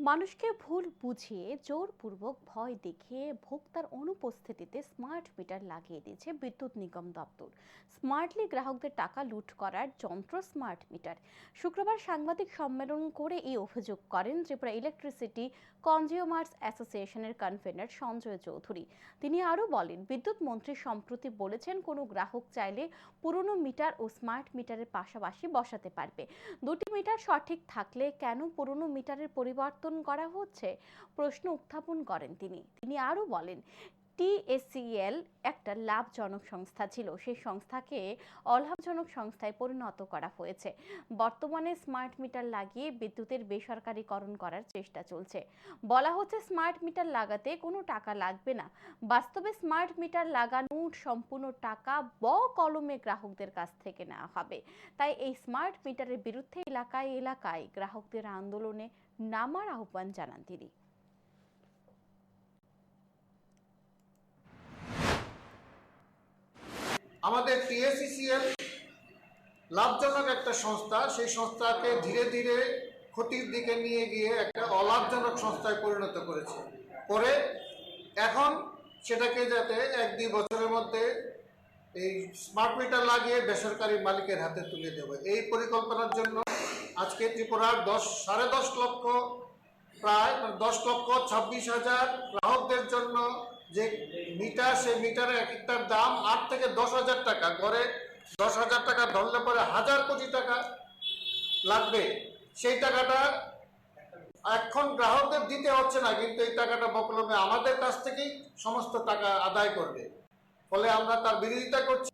মানুষকে ভুল বুঝিয়ে জোরপূর্বক ভয় দেখিয়ে ভোক্তার অনুপস্থিতিতে স্মার্ট মিটার লাগিয়ে দিয়েছে বিদ্যুৎ নিগম দপ্তর। স্মার্টলি গ্রাহকদের টাকা লুট করার যন্ত্র স্মার্ট মিটার। শুক্রবার সাংবাদিক সম্মেলন করে এই অভিযোগ করেন ত্রিপুরা ইলেকট্রিসিটি কনজিউমার্স অ্যাসোসিয়েশনের কনভেনার সঞ্জয় চৌধুরী। তিনি আরও বলেন, বিদ্যুৎ মন্ত্রী সম্প্রতি বলেছেন কোনো গ্রাহক চাইলে পুরনো মিটার ও স্মার্ট মিটারের পাশাপাশি বসাতে পারবে। দুটি মিটার সঠিক থাকলে কেন পুরনো মিটারের পরিবর্তন করা হচ্ছে? প্রশ্ন উত্থাপন করেন তিনি। তিনি আরও বলেন টিএসসিএল একটা লাভজনক সংস্থা ছিল। সেই সংস্থাকে অলাভজনক সংস্থায় পরিণত করা হয়েছে। বর্তমানে স্মার্ট মিটার লাগিয়ে বিদ্যুতের বেসরকারীকরণ করার চেষ্টা চলছে। বলা হচ্ছে স্মার্ট মিটার লাগাতে কোনো টাকা লাগবে না। বাস্তবে স্মার্ট মিটার লাগানোর সম্পূর্ণ টাকা ব কলমে গ্রাহকদের কাছ থেকে নেওয়া হবে। তাই এই স্মার্ট মিটারের বিরুদ্ধে এলাকায় এলাকায় গ্রাহকদের আন্দোলনে নামার আহ্বান জানান তিনি। আমাদের টিএসিসিএল লাভজনক একটা সংস্থা, সেই সংস্থাকে ধীরে ধীরে ক্ষতির দিকে নিয়ে গিয়ে একটা অলাভজনক সংস্থায় পরিণত করেছে। করে এখন সেটাকে যাতে এক দুই বছরের মধ্যে এই স্মার্ট মিটার লাগিয়ে বেসরকারি মালিকের হাতে তুলে দেবে। এই পরিকল্পনার জন্য আজকে ত্রিপুরার দশ, সাড়ে দশ লক্ষ প্রায় দশ লক্ষ ছাব্বিশ হাজার গ্রাহকদের জন্য যে মিটার, সেই মিটারে এক একটার দাম আট থেকে দশ হাজার টাকা। গড়ে দশ হাজার টাকা ধরলে পরে হাজার কোটি টাকা লাগবে। সেই টাকাটা এখন গ্রাহকদের দিতে হচ্ছে না, কিন্তু এই টাকাটা বকলমে আমাদের কাছ থেকেই সমস্ত টাকা আদায় করবে। ফলে আমরা তার বিরোধিতা করছি।